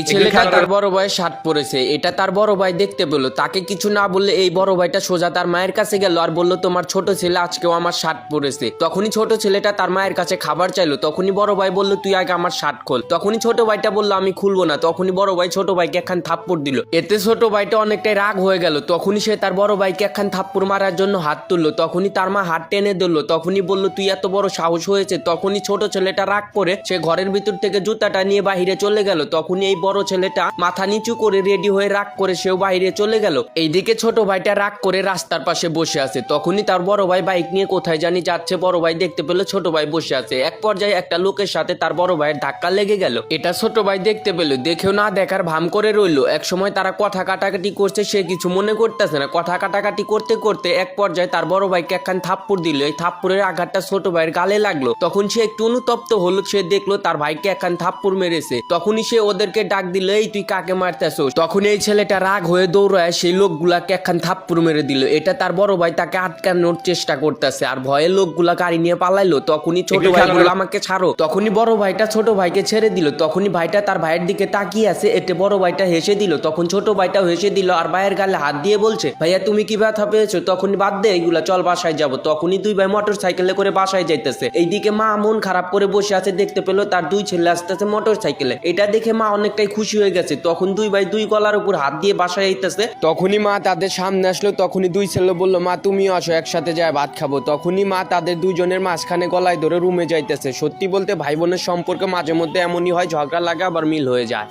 এই ছেলেটা তার বড় ভাইয়ের শার্ট পরেছে। এটা তার বড় ভাই দেখতে পেল। তাকে কিছু না বললে এই বড় ভাইটা সোজা তার মায়ের কাছে গেল আর বলল তোমার ছোট ছেলে আজকেও আমার শার্ট পরেছে। তখনই ছোট ছেলেটা তার মায়ের কাছে খাবার চাইলো। তখনই বড় ভাই বলল তুই আগে আমার শার্ট খোল। তখনই ছোট ভাইটা বলল আমি খুলবো না। তখনই বড় ভাই ছোট ভাইকে একখান থাপ্পড় দিল। এতে ছোট ভাইটা অনেকটাই রাগ হয়ে গেল। তখনই সে তার বড় ভাইকে একখান থাপ্পড় মারার জন্য হাত তুললো। তখনই তার মা হাত টেনে দিল তখনই বলল তুই এত বড় সাহস হয়েছে? তখনই ছোট ছেলেটা রাগ করে সে ঘরের ভিতর থেকে জুতাটা নিয়ে বাহিরে চলে গেল। তখনই এই বড় ছেলেটা মাথা নিচু করে রেডি হয়ে রাগ করে সেও বাইরে চলে গেল। এইদিকে ছোট ভাইটা রাগ করে রাস্তার পাশে বসে আছে। তখনই তার বড় ভাই বাইক নিয়ে কোথায় জানি যাচ্ছে। বড় ভাই দেখতে পেল ছোট ভাই বসে আছে। এক পর্যায়ে একটা লোকের সাথে তার বড় ভাইয়ের ধাক্কা লেগে গেল। এটা ছোট ভাই দেখতে পেল। দেখেও না দেখার ভাম করে রইল। এক সময় তারা কথা কাটাকাটি করছে, সে কিছু মনে করতেছে না। কথা কাটাকাটি করতে করতে এক পর্যায়ে তার বড় ভাইকে একখান থাপ্পড় দিল। এই থাপ্পড়ের আঘাতটা ছোট ভাইয়ের গালে লাগল। তখন সে একটু অনুতপ্ত হলো। সে দেখল তার ভাইকে একখান থাপ্পড় মেরেছে। তখনই সে ওদেরকে ডাক দিল এই তুই কাকে মারতেছো তখন এই ছেলেটা রাগ হয়ে দৌড়ায় সেই লোকগুলাকে একখান থাপ্পড় মেরে দিল। এটা তার বড় ভাই তাকে আটকানোর চেষ্টা করতেছে। আর ভয়ে লোকগুলা গাড়ি নিয়ে পালাইলো। তখনই ছোট ভাই বলল আমাকে ছাড়ো। তখনই বড় ভাইটা ছোট ভাইকে ছেড়ে দিল। তখনই ভাইটা তার ভাইয়ের দিকে তাকিয়ে আছে। এতে বড় ভাইটা হেসে দিল। তখন ছোট ভাইটা হেসে দিল আর ভাইয়ের গালে হাত দিয়ে বলছে ভাইয়া তুমি কি ব্যথা পেয়েছ? তখনই বাদ দে এইগুলা চল বাসায় যাব। তখনই দুই ভাই মোটর সাইকেলে করে বাসায় যাইতেছে। এইদিকে মা মন খারাপ করে বসে আছে দেখতে পেল তার দুই ছেলে আসতেছে মোটর সাইকেলে এটা দেখে মা অনেকটাই খুশি হয়ে গেছে। তখন দুই ভাই দুই গলার উপর হাত দিয়ে বাসায় আইতেছে। তখনই মা তাদের সামনে আসলো, তখনই দুই ছেলে বলল, মা, তুমিও আসো, একসাথে যায় ভাত খাব। তখনই মা তাদের দুজনের মাঝখানে গলায় ধরে রুমে যাইতেছে। সত্যি বলতে ভাই বোনের সম্পর্কে মাঝে মধ্যে এমনই হয়, ঝগড়া লাগে, আবার মিল হয়ে যায়।